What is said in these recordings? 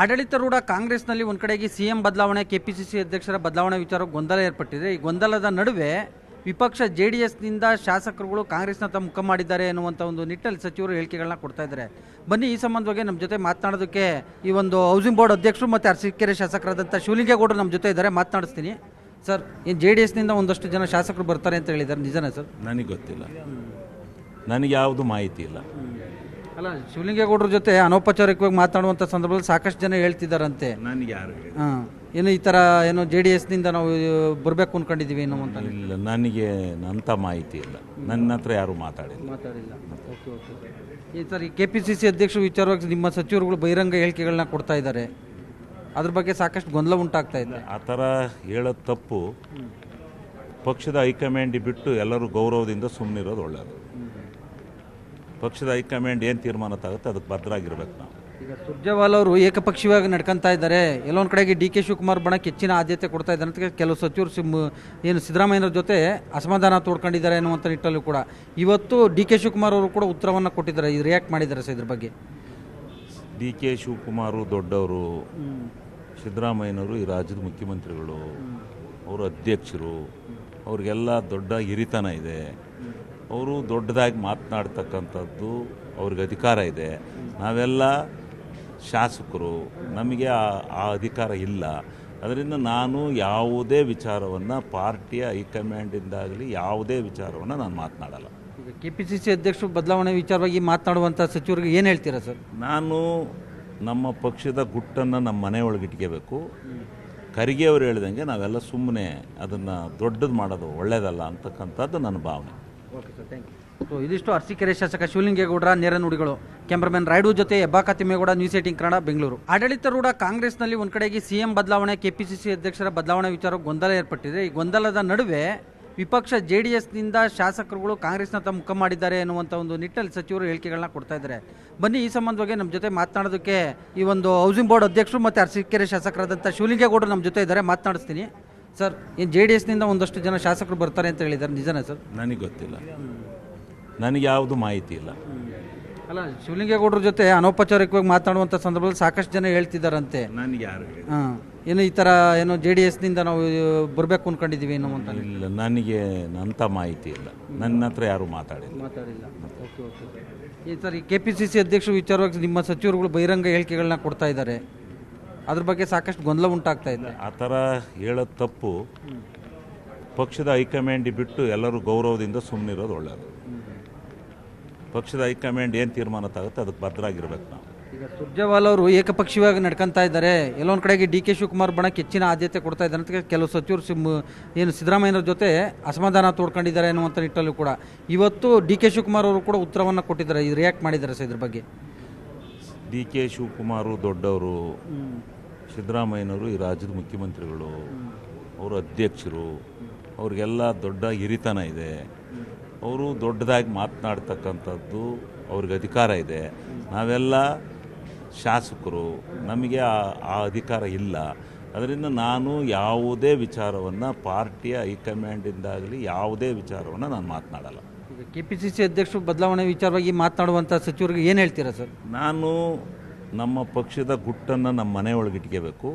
ಆಡಳಿತಾರೂಢ ಕಾಂಗ್ರೆಸ್ನಲ್ಲಿ ಒಂದು ಕಡೆಗೆ ಸಿಎಂ ಬದಲಾವಣೆ, ಕೆಪಿಸಿಸಿ ಅಧ್ಯಕ್ಷರ ಬದಲಾವಣೆ ವಿಚಾರ ಗೊಂದಲ ಏರ್ಪಟ್ಟಿದೆ. ಈ ಗೊಂದಲದ ನಡುವೆ ವಿಪಕ್ಷ ಜೆ ಡಿ ಎಸ್ನಿಂದ ಶಾಸಕರುಗಳು ಕಾಂಗ್ರೆಸ್ನತ್ತ ಮುಖ ಮಾಡಿದ್ದಾರೆ ಎನ್ನುವಂಥ ಒಂದು ನಿಟ್ಟಲ್ಲಿ ಸಚಿವರು ಹೇಳಿಕೆಗಳನ್ನ ಕೊಡ್ತಾ ಇದ್ದಾರೆ. ಬನ್ನಿ, ಈ ಸಂಬಂಧವಾಗಿ ನಮ್ಮ ಜೊತೆ ಮಾತನಾಡೋದಕ್ಕೆ ಈ ಒಂದು ಹೌಸಿಂಗ್ ಬೋರ್ಡ್ ಅಧ್ಯಕ್ಷರು ಮತ್ತು ಅರಸೀಕೆರೆ ಶಾಸಕರಾದಂಥ ಶಿವಲಿಂಗೇಗೌಡರು ನಮ್ಮ ಜೊತೆ ಇದ್ದಾರೆ. ಮಾತನಾಡಿಸ್ತೀನಿ. ಸರ್, ಏನು ಜೆ ಡಿ ಎಸ್ನಿಂದ ಒಂದಷ್ಟು ಜನ ಶಾಸಕರು ಬರ್ತಾರೆ ಅಂತ ಹೇಳಿದ್ದಾರೆ. ನಿಜನೇ ಸರ್? ನನಗೆ ಗೊತ್ತಿಲ್ಲ. ನನಗೆ ಯಾವುದು ಮಾಹಿತಿ ಇಲ್ಲ. ಅಲ್ಲ ಶಿವಲಿಂಗೇಗೌಡರ ಜೊತೆ ಅನೌಪಚಾರಿಕವಾಗಿ ಮಾತಾಡುವಂಥ ಸಂದರ್ಭದಲ್ಲಿ ಸಾಕಷ್ಟು ಜನ ಹೇಳ್ತಿದ್ದಾರಂತೆ. ನನಗೆ ಯಾರು ಹೇಳಿ? ಹಾಂ ಏನು ಈ ಥರ ಏನು ಜೆ ಡಿ ಎಸ್ನಿಂದ ನಾವು ಬರಬೇಕು ಅಂದ್ಕೊಂಡಿದ್ದೀವಿ ಏನೋ ಅಂತ. ಇಲ್ಲ ನನಗೆ ಅಂಥ ಮಾಹಿತಿ ಇಲ್ಲ. ನನ್ನ ಹತ್ರ ಯಾರು ಮಾತಾಡಿಲ್ಲ. ಮಾತಾಡಿಲ್ಲ. Okay okay. ಈ sir K P C C ಅಧ್ಯಕ್ಷರು ವಿಚಾರವಾಗಿ ನಿಮ್ಮ ಸಚಿವರುಗಳು ಬಹಿರಂಗ ಹೇಳಿಕೆಗಳನ್ನ ಕೊಡ್ತಾ ಇದ್ದಾರೆ. ಅದ್ರ ಬಗ್ಗೆ ಸಾಕಷ್ಟು ಗೊಂದಲ ಉಂಟಾಗ್ತಾ ಇದೆ. ಆ ಥರ ಹೇಳೋದು ತಪ್ಪು. ಪಕ್ಷದ ಹೈಕಮಾಂಡ್ ಬಿಟ್ಟು ಎಲ್ಲರೂ ಗೌರವದಿಂದ ಸುಮ್ಮನಿರೋದು ಒಳ್ಳೆಯದು ಪಕ್ಷದ ಹೈಕಮಾಂಡ್ ಏನು ತೀರ್ಮಾನ ತಗುತ್ತೆ ಅದಕ್ಕೆ ಭದ್ರಾಗಿರ್ಬೇಕು ನಾವು. ಈಗ ಸುರ್ಜೇವಾಲ್ ಅವರು ಏಕಪಕ್ಷೀಯವಾಗಿ ನಡ್ಕೊಂತಾ ಇದ್ದಾರೆ ಎಲ್ಲೊಂದು ಕಡೆಗೆ ಡಿ ಕೆ ಶಿವಕುಮಾರ್ ಬಣಕ್ಕೆ ಹೆಚ್ಚಿನ ಆದ್ಯತೆ ಕೊಡ್ತಾ ಇದ್ದಾರೆ ಅಂತ ಕೆಲವು ಸಚಿವರು ಸಿಮ್ ಏನು ಸಿದ್ದರಾಮಯ್ಯನವ್ರ ಜೊತೆ ಅಸಮಾಧಾನ ತೋಡ್ಕೊಂಡಿದ್ದಾರೆ ಅನ್ನುವಂಥ ನಿಟ್ಟಲ್ಲೂ ಕೂಡ. ಇವತ್ತು ಡಿ ಕೆ ಶಿವಕುಮಾರ್ ಅವರು ಕೂಡ ಉತ್ತರವನ್ನು ಕೊಟ್ಟಿದ್ದಾರೆ ಇದು ರಿಯಾಕ್ಟ್ ಮಾಡಿದ್ದಾರೆ ಸರ್ ಇದ್ರ ಬಗ್ಗೆ. ಡಿ ಕೆ ಶಿವಕುಮಾರು ದೊಡ್ಡವರು ಸಿದ್ದರಾಮಯ್ಯನವರು ಈ ರಾಜ್ಯದ ಮುಖ್ಯಮಂತ್ರಿಗಳು. ಅವರು ಅಧ್ಯಕ್ಷರು. ಅವ್ರಿಗೆಲ್ಲ ದೊಡ್ಡ ಹಿರಿತನ ಇದೆ. ಅವರು ದೊಡ್ಡದಾಗಿ ಮಾತನಾಡ್ತಕ್ಕಂಥದ್ದು ಅವ್ರಿಗೆ ಅಧಿಕಾರ ಇದೆ. ನಾವೆಲ್ಲ ಶಾಸಕರು ನಮಗೆ ಆ ಆ ಅಧಿಕಾರ ಇಲ್ಲ. ಅದರಿಂದ ನಾನು ಯಾವುದೇ ವಿಚಾರವನ್ನು ಪಾರ್ಟಿಯ ಹೈಕಮಾಂಡಿಂದಾಗಲಿ ಯಾವುದೇ ವಿಚಾರವನ್ನು ನಾನು ಮಾತನಾಡಲ್ಲ. ಈಗ ಕೆ ಪಿ ಸಿ ಸಿ ಅಧ್ಯಕ್ಷರು ಬದಲಾವಣೆ ವಿಚಾರವಾಗಿ ಮಾತನಾಡುವಂಥ ಸಚಿವರಿಗೆ ಏನು ಹೇಳ್ತೀರಾ ಸರ್? ನಾನು ನಮ್ಮ ಪಕ್ಷದ ಗುಟ್ಟನ್ನು ನಮ್ಮ ಮನೆಯೊಳಗೆ ಇಟ್ಕೋಬೇಕು ಖರ್ಗೆ ಅವರು ಹೇಳ್ದಂಗೆ ನಾವೆಲ್ಲ ಸುಮ್ಮನೆ ಅದನ್ನು ದೊಡ್ಡದು ಮಾಡೋದು ಒಳ್ಳೆಯದಲ್ಲ ಅಂತಕ್ಕಂಥದ್ದು ನನ್ನ ಭಾವನೆ. Okay sir thank you so ಇದಿಷ್ಟು ಅರಸೀಕೆರೆ ಶಾಸಕ ಶಿವಲಿಂಗೇಗೌಡರ ನೇರ ನುಡಿಗಳು. ಕ್ಯಾಮ್ರಾಮನ್ ರಾಯ್ಡು ಜೊತೆ ಹೆಬ್ಬಾಕ ತಿಮ್ಮೇಗೌಡ ನ್ಯೂಸ್ ಏಟಿಂಗ್ ಕನ್ನಡ, ಬೆಂಗಳೂರು. ಆಡಳಿತಾರೂಢ ಕಾಂಗ್ರೆಸ್ನಲ್ಲಿ ಒಂದು ಕಡೆಗೆ ಸಿಎಂ ಬದಲಾವಣೆ, ಕೆಪಿಸಿಸಿ ಅಧ್ಯಕ್ಷರ ಬದಲಾವಣೆ ವಿಚಾರ ಗೊಂದಲ ಏರ್ಪಟ್ಟಿದೆ. ಈ ಗೊಂದಲದ ನಡುವೆ ವಿಪಕ್ಷ ಜೆ ಡಿ ಎಸ್ನಿಂದ ಶಾಸಕರುಗಳು ಕಾಂಗ್ರೆಸ್ನತ್ತ ಮುಖ ಮಾಡಿದ್ದಾರೆ ಎನ್ನುವಂಥ ಒಂದು ನಿಟ್ಟಲ್ಲಿ ಸಚಿವರು ಹೇಳಿಕೆಗಳನ್ನ ಕೊಡ್ತಾ ಇದ್ದಾರೆ. ಬನ್ನಿ, ಈ ಸಂಬಂಧವಾಗಿ ನಮ್ಮ ಜೊತೆ ಮಾತನಾಡೋದಕ್ಕೆ ಈ ಒಂದು ಹೌಸಿಂಗ್ ಬೋರ್ಡ್ ಅಧ್ಯಕ್ಷರು ಮತ್ತು ಅರಸೀಕೆರೆ ಶಾಸಕರಾದಂಥ ಶಿವಲಿಂಗೇಗೌಡರು ನಮ್ಮ ಜೊತೆ ಇದ್ದಾರೆ. ಮಾತನಾಡಿಸ್ತೀನಿ. ಸರ್ ಏನು ಜೆ ಡಿ ಎಸ್ನಿಂದ ಒಂದಷ್ಟು ಜನ ಶಾಸಕರು ಬರ್ತಾರೆ ಅಂತ ಹೇಳಿದ್ದಾರೆ. ನಿಜನೇ ಸರ್? ನನಗೆ ಗೊತ್ತಿಲ್ಲ. ನನಗೆ ಯಾವುದು ಮಾಹಿತಿ ಇಲ್ಲ. ಅಲ್ಲ ಶಿವಲಿಂಗೇಗೌಡರ ಜೊತೆ ಅನೌಪಚಾರಿಕವಾಗಿ ಮಾತನಾಡುವಂಥ ಸಂದರ್ಭದಲ್ಲಿ ಸಾಕಷ್ಟು ಜನ ಹೇಳ್ತಿದ್ದಾರಂತೆ. ನನಗೆ ಯಾರು ಹೇಳಿ? ಹಾಂ ಏನು ಈ ಥರ ಏನು ಜೆ ಡಿ ಎಸ್ನಿಂದ ನಾವು ಬರಬೇಕು ಅಂದ್ಕೊಂಡಿದ್ದೀವಿ ಏನೋ ಅಂತ. ಇಲ್ಲ ನನಗೆ ಅಂಥ ಮಾಹಿತಿ ಇಲ್ಲ. ನನ್ನ ಹತ್ರ ಯಾರು ಮಾತಾಡಿಲ್ಲ. ಮಾತಾಡಿಲ್ಲ. Okay okay. ಈ ಸರ್ ಈ ಕೆ ಪಿ ಸಿ ಸಿ ಅಧ್ಯಕ್ಷರು ವಿಚಾರವಾಗಿ ನಿಮ್ಮ ಸಚಿವರುಗಳು ಬಹಿರಂಗ ಹೇಳಿಕೆಗಳನ್ನ ಕೊಡ್ತಾ ಇದ್ದಾರೆ. ಅದ್ರ ಬಗ್ಗೆ ಸಾಕಷ್ಟು ಗೊಂದಲ ಉಂಟಾಗ್ತಾ ಇದೆ. ಆ ಥರ ಹೇಳೋದು ತಪ್ಪು. ಪಕ್ಷದ ಹೈಕಮಾಂಡ್ ಬಿಟ್ಟು ಎಲ್ಲರೂ ಗೌರವದಿಂದ ಸುಮ್ಮನಿರೋದು ಒಳ್ಳೆಯದು ಪಕ್ಷದ ಹೈಕಮಾಂಡ್ ಏನು ತೀರ್ಮಾನ ತಾಗುತ್ತೆ ಅದಕ್ಕೆ ಭದ್ರಾಗಿರ್ಬೇಕು ನಾವು. ಈಗ ಸುರ್ಜೇವಾಲ ಅವರು ಏಕಪಕ್ಷೀಯವಾಗಿ ನಡ್ಕೊಂತಾ ಇದ್ದಾರೆ. ಎಲ್ಲೊಂದು ಕಡೆಗೆ ಡಿ ಕೆ ಶಿವಕುಮಾರ್ ಬಣಕ್ಕೆ ಹೆಚ್ಚಿನ ಆದ್ಯತೆ ಕೊಡ್ತಾ ಇದ್ದಾರೆ ಅಂತ ಕೆಲವು ಸಚಿವರು ಸಿಮ್ ಏನು ಸಿದ್ದರಾಮಯ್ಯನವ್ರ ಜೊತೆ ಅಸಮಾಧಾನ ತೋಡ್ಕೊಂಡಿದ್ದಾರೆ ಅನ್ನುವಂಥ ನಿಟ್ಟಲ್ಲೂ ಕೂಡ. ಇವತ್ತು ಡಿ ಕೆ ಶಿವಕುಮಾರ್ ಅವರು ಕೂಡ ಉತ್ತರವನ್ನು ಕೊಟ್ಟಿದ್ದಾರೆ. ಇದು ರಿಯಾಕ್ಟ್ ಮಾಡಿದ್ದಾರೆ ಸರ್ ಇದ್ರ ಬಗ್ಗೆ. ಡಿ ಕೆ ಶಿವಕುಮಾರು ದೊಡ್ಡವರು ಸಿದ್ದರಾಮಯ್ಯನವರು ಈ ರಾಜ್ಯದ ಮುಖ್ಯಮಂತ್ರಿಗಳು ಅವರು ಅಧ್ಯಕ್ಷರು ಅವ್ರಿಗೆಲ್ಲ ದೊಡ್ಡ ಹಿರಿತನ ಇದೆ. ಅವರು ದೊಡ್ಡದಾಗಿ ಮಾತನಾಡ್ತಕ್ಕಂಥದ್ದು ಅವ್ರಿಗೆ ಅಧಿಕಾರ ಇದೆ. ನಾವೆಲ್ಲ ಶಾಸಕರು ನಮಗೆ ಆ ಆ ಅಧಿಕಾರ ಇಲ್ಲ. ಅದರಿಂದ ನಾನು ಯಾವುದೇ ವಿಚಾರವನ್ನು ಪಾರ್ಟಿಯ ಹೈಕಮಾಂಡಿಂದಾಗಲಿ ಯಾವುದೇ ವಿಚಾರವನ್ನು ನಾನು ಮಾತನಾಡಲ್ಲ. ಈಗ ಕೆ ಪಿ ಸಿ ಸಿ ಅಧ್ಯಕ್ಷರು ಬದಲಾವಣೆ ವಿಚಾರವಾಗಿ ಮಾತನಾಡುವಂಥ ಸಚಿವರಿಗೆ ಏನು ಹೇಳ್ತೀರಾ ಸರ್? ನಾನು ನಮ್ಮ ಪಕ್ಷದ ಗುಟ್ಟನ್ನು ನಮ್ಮ ಮನೆಯೊಳಗೆ ಇಟ್ಕೋಬೇಕು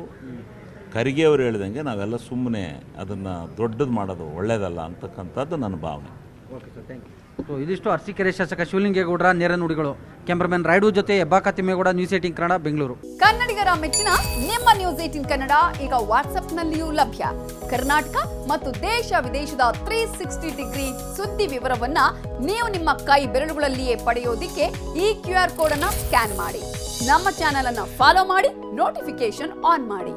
ಖರ್ಗೆ ಅವರು ಹೇಳ್ದಂಗೆ ನಾವೆಲ್ಲ ಸುಮ್ಮನೆ ಅದನ್ನು ದೊಡ್ಡದು ಮಾಡೋದು ಒಳ್ಳೆಯದಲ್ಲ ಅಂತಕ್ಕಂಥದ್ದು ನನ್ನ ಭಾವನೆ. ಓಕೆ ಸರ್ ಥ್ಯಾಂಕ್ ಯು ಇದಿಷ್ಟು ಅರ್ಸಿಕೆರೆ ಶಾಸಕ ಶಿವಲಿಂಗೇಗೌಡರ, ನೇರ ನುಡಿಗಳು. ಕ್ಯಾಮ್ರಾಮನ್ ರಾಯ್ಡು ಜೊತೆ ಹೆಬ್ಬಾಕ ತಿಮ್ಮೇಗೌಡ, ನ್ಯೂಸ್ ಏಟಿಂಗ್ ಕನ್ನಡ, ಬೆಂಗಳೂರು. ಕನ್ನಡಿಗರ ಮೆಚ್ಚಿನ ನಿಮ್ಮ ನ್ಯೂಸ್ ಏಟಿನ್ ಕನ್ನಡ ಈಗ ವಾಟ್ಸ್ಆಪ್ನಲ್ಲಿಯೂ ಲಭ್ಯ. ಕರ್ನಾಟಕ ಮತ್ತು ದೇಶ ವಿದೇಶದ ತ್ರೀ ಸಿಕ್ಸ್ಟಿ ಡಿಗ್ರಿ ಸುದ್ದಿ ವಿವರವನ್ನ ನೀವು ನಿಮ್ಮ ಕೈ ಬೆರಳುಗಳಲ್ಲಿಯೇ ಪಡೆಯೋದಿಕ್ಕೆ ಈ ಕ್ಯೂ ಆರ್ ಕೋಡ್ ಅನ್ನ ಸ್ಕ್ಯಾನ್ ಮಾಡಿ. ನಮ್ಮ ಚಾನೆಲ್ ಅನ್ನ ಫಾಲೋ ಮಾಡಿ ನೋಟಿಫಿಕೇಶನ್ ಆನ್ ಮಾಡಿ.